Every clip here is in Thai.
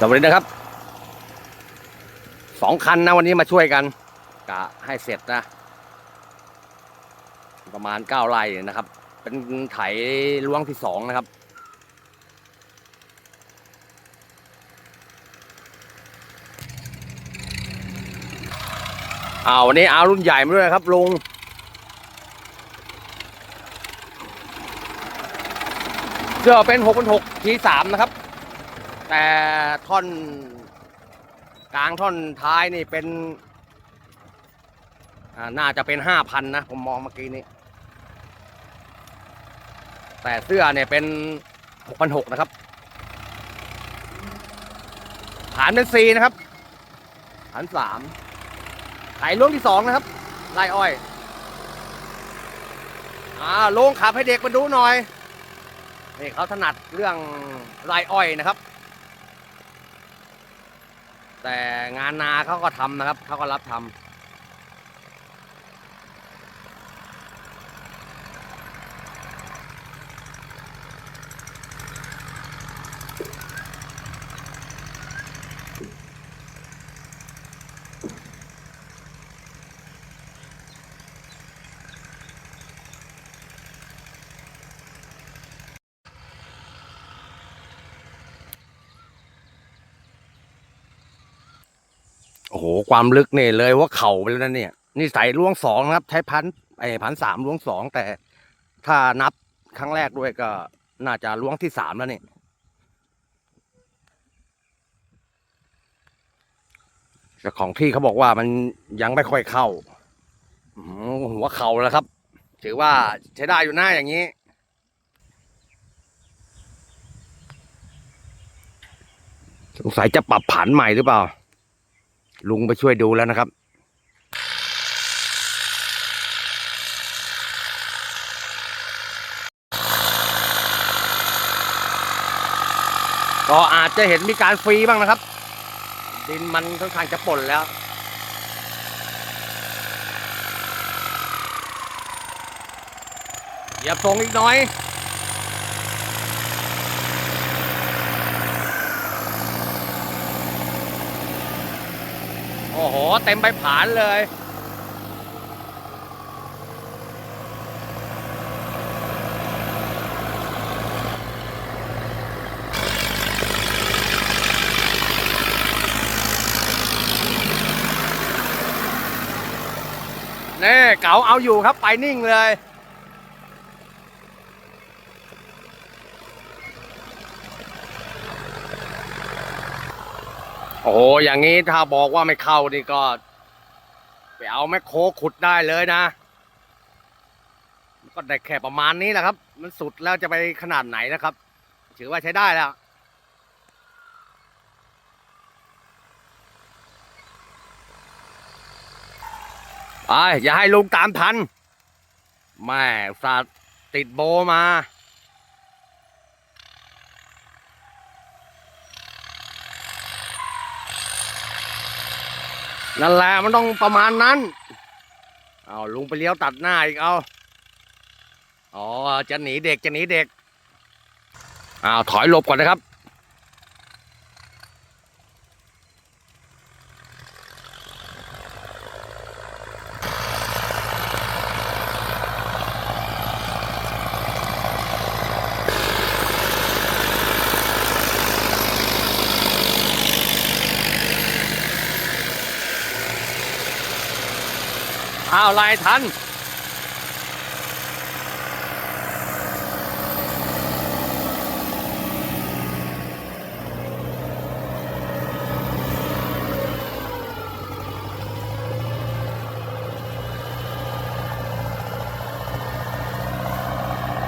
สวัสดีนะครับสองคันนะวันนี้มาช่วยกันกะให้เสร็จนะ ประมาณเก้าไร่นะครับ เป็นไถล้วงที่สองนะครับ เอาวันนี้เอารุ่นใหญ่มาด้วยนะครับลุงเสื้อเป็นหกพันหกทีสามนะครับ แต่ท่อนกลางท่อนท้ายนี่เป็นน่าจะเป็นห้าพันนะ ผมมองเมื่อกี้นี้ แต่เสื้อเนี่ยเป็นหกพันหกนะครับ ฐานเป็นซีนะครับ ฐานสามไถล่วงที่สองนะครับไล่อ้อย อ่าลงขับให้เด็กมาดูหน่อย นี่เขาถนัดเรื่องไร่อ้อยนะครับ แต่งานนาเขาก็ทำนะครับเขาก็รับทำ โอ้โห ความลึกเนี่ยเลยว่าเข่าไปแล้วนะเนี่ย นี่ใส่ล้วงสองนะครับ ใช้พันไอ้พันสามล้วงสองแต่ถ้านับครั้งแรกด้วยก็น่าจะล้วงที่สามแล้วเนี่ยเจ้าของที่เขาบอกว่ามันยังไม่ค่อยเข้าหัวเข่าแล้วครับ ถือว่าใช้ได้อยู่หน้าอย่างนี้สงสัยจะปรับผันใหม่หรือเปล่า ลุงไปช่วยดูแล้วนะครับ ก็อาจจะเห็นมีการฟรีบ้างนะครับ ดินมันค่อนข้างจะป่นแล้วอย่าส่งอีกน่อย อ้โห เต็มใบผานเลยแน่เก๋าเอาอยู่ครับไปนิ่งเลย อ้โหอย่างนี้ถ้าบอกว่าไม่เข้านี่ก็ไปเอาแมคโครขุดได้เลยนะ ก็ได้แค่ประมาณนี้แหละครับ มันสุดแล้วจะไปขนาดไหนนะครับ ถือว่าใช้ได้แล้วไปอย่าให้ลุงตามทันแม่สัตติดโบมา นั่นแหละมันต้องประมาณนั้น เอาลุงไปเลี้ยวตัดหน้าอีกเอาอ๋อจะหนีเด็กจะหนีเด็กอ้าวถอยหลบก่อนนะครับ อ้าวไล่ทัน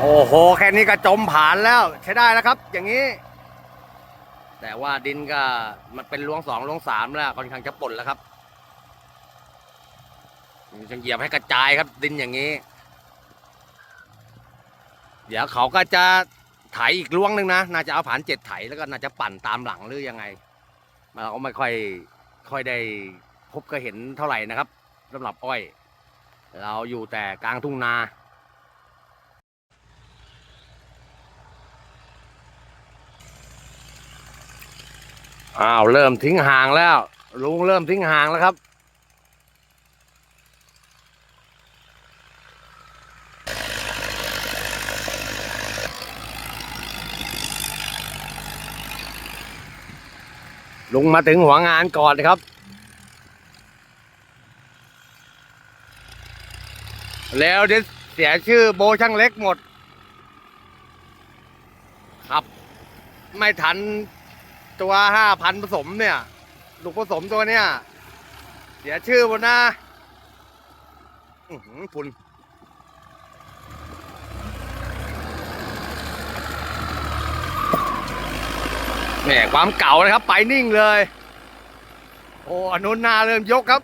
โอ้โห แค่นี้ก็จมผ่านแล้ว ใช้ได้แล้วครับ อย่างนี้ แต่ว่าดินก็มันเป็นล้วงสองล้วงสามแล้วค่อนข้างจะป่นแล้วครับ จะเหยียบให้กระจายครับดินอย่างนี้ เดี๋ยวเขาก็จะไถอีกล้วงหนึ่งนะ น่าจะเอาผ่านเจ็ดไถแล้วก็น่าจะปั่นตามหลังหรือยังไงเราก็ไม่ค่อยค่อยได้พบก็เห็นเท่าไหร่นะครับสำหรับอ้อย เราอยู่แต่กลางทุ่งนาอ้าวเริ่มทิ้งห่างแล้ว ลุงเริ่มทิ้งห่างแล้วครับ ลุงมาถึงหัวงานก่อนนะครับ แล้วเดี๋ยวเสียชื่อโบช่างเล็กหมดครับ ไม่ทันตัวห้าพันผสมเนี่ยลูกผสมตัวเนี่ย เสียชื่อหมดนะอื้อหือคุณ แหมความเก่านะครับ ไปนิ่งเลย โอ้อนุนนาเริ่มยกครับ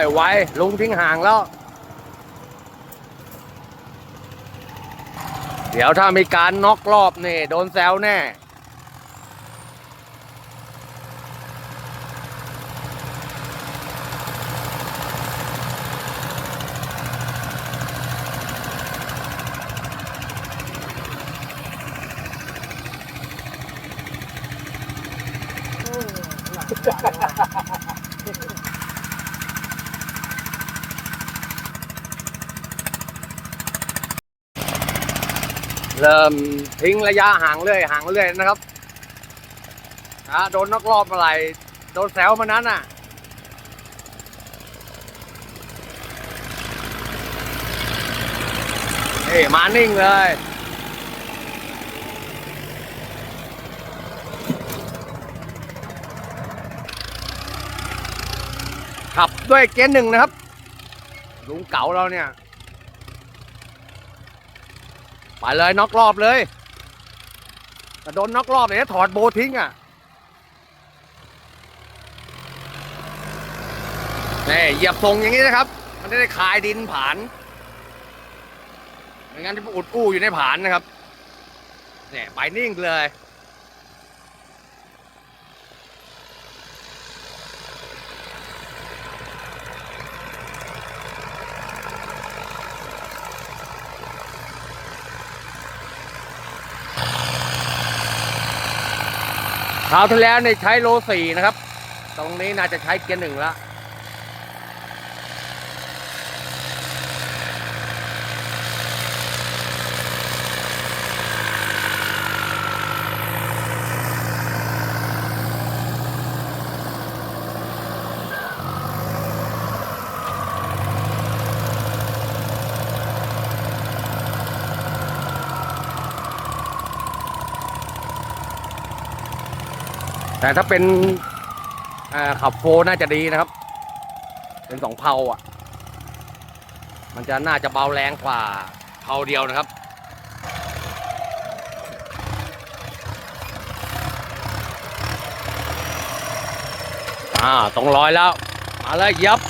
ไอ้ไว้ ลุงทิ้งห่างแล้ว เดี๋ยวถ้ามีการน็อกรอบนี่ โดนแซวแน่ เริ่มทิ้งระยะห่างเรื่อยห่างเรื่อยนะครับอ่าโดนนอกรอบอะไรโดนแซวมานั้นอะเอ้ยมานิ่งเลยขับด้วยเกียร์หนึ่งนะครับลุงเก๋าเราเนี่ย ไปเลยน็อกรอบเลยแต่โดนน็อกรอบเนี่ยถอดโบทิ้งอะนี่เหยียบทรงอย่างนี้นะครับ มันจะได้คายดินผานไม่งั้นที่อุดอู้อยู่ในผานนะครับเนี่ยไปนิ่งเลย คราวที่แล้วในใช้โลสี่นะครับ ตรงนี้น่าจะใช้เกียร์หนึ่งละ แต่ถ้าเป็นขับโฟร์น่าจะดีนะครับ เป็นสองเพาอะ มันจะน่าจะเบาแรงกว่าเพาเดียวนะครับอ่าตรงร้อยแล้ว มาเลยเหยับ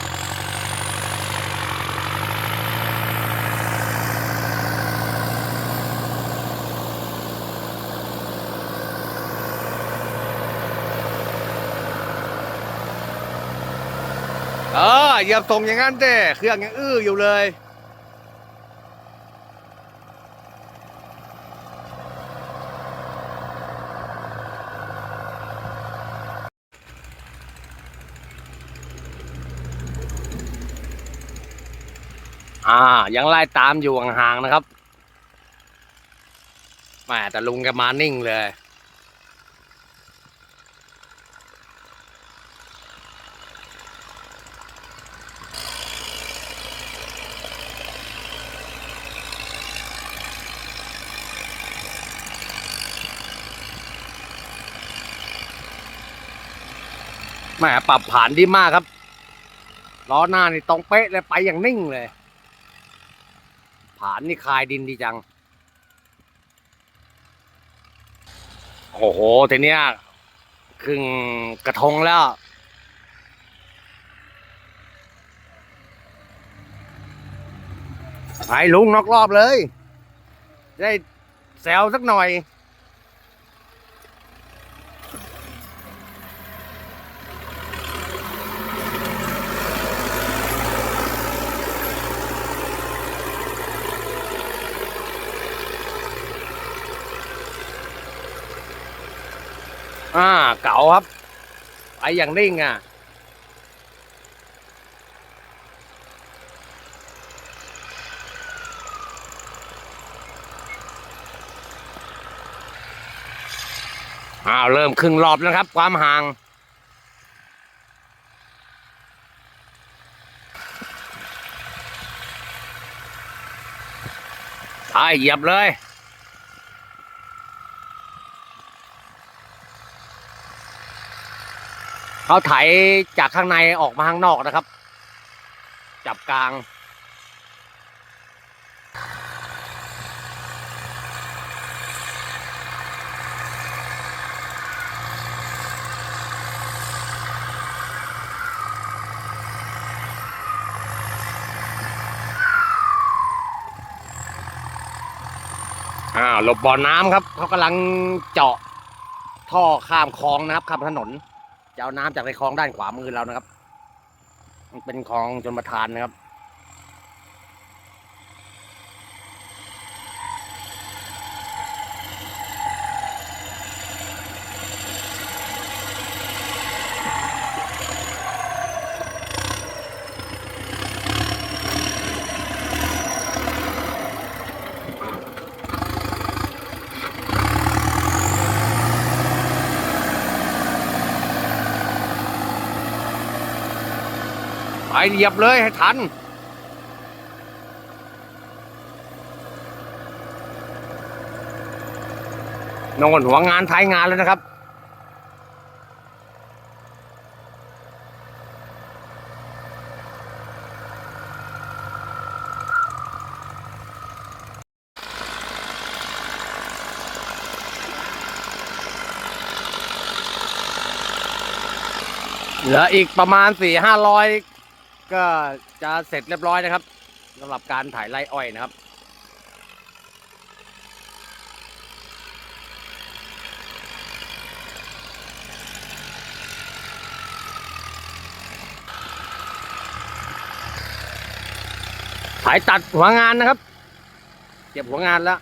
เหยียบส่งอย่างนั้นเด้เครื่องยังอื้ออยู่เลยอ่ายังไล่ตามอยู่ห่างๆนะครับแหมแต่ลุงแกมานิ่งเลย แหมปรับผ่านดีมากครับล้อหน้านี่ตรงเป๊ะเลยไปอย่างนิ่งเลยผ่านนี่คลายดินดีจัง โอ้โหทีเนี้ยครึ่งกระทงแล้ว ไอ้ลุงนอกรอบเลย ได้แซวสักหน่อย เก๋าครับ ไปอย่างนิ่งอะอ้าวเริ่มครึ่งรอบแล้วครับ ความห่าง ไปเหยียบเลย เขาไถจากข้างในออกมาข้างนอกนะครับ จับกลาง อ่าหลบบ่อน้ำครับ เขากำลังเจาะท่อข้ามคลองนะครับข้ามถนน จะเอาน้ำจากในคลองด้านขวามือเรานะครับ มันเป็นคลองจนประทานนะครับ เหยียบเลยให้ทันโนนหัวงานท้ายงานแล้วนะครับ เหลืออีกประมาณสี่ห้าร้อย ก็จะเสร็จเรียบร้อยนะครับสำหรับการถ่ายไร่อ้อยนะครับถ่ายตัดหัวงานนะครับ เก็บหัวงานแล้ว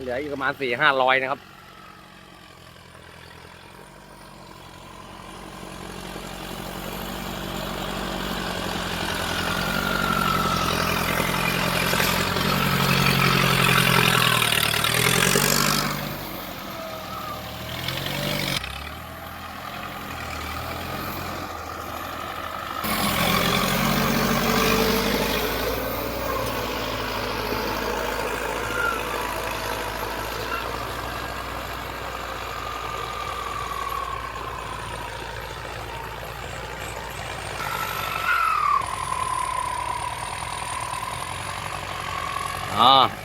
เหลืออีกประมาณสี่ห้าร้อยนะครับ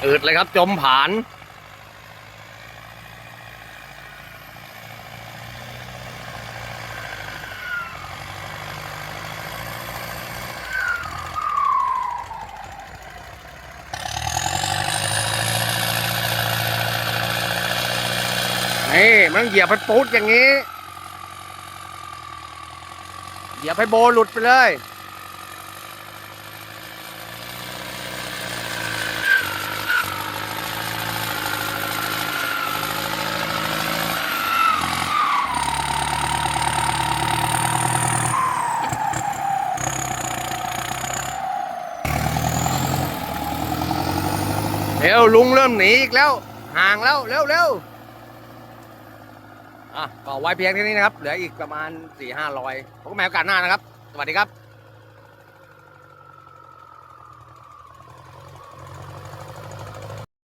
อืดเลยครับ จมผาน นี่ มันเหยียบให้ปูดอย่างนี้ เหยียบให้โบหลุดไปเลย ร็วลุงเริ่มหนีอีกแล้ว ห่างแล้วเร็วเร็วอะก็ไว้เพียงแค่นี้นะครับ เหลืออีกประมาณสี่ห้าร้อยพบกันใหม่โอกาสหน้านะครับ สวัสดีครับ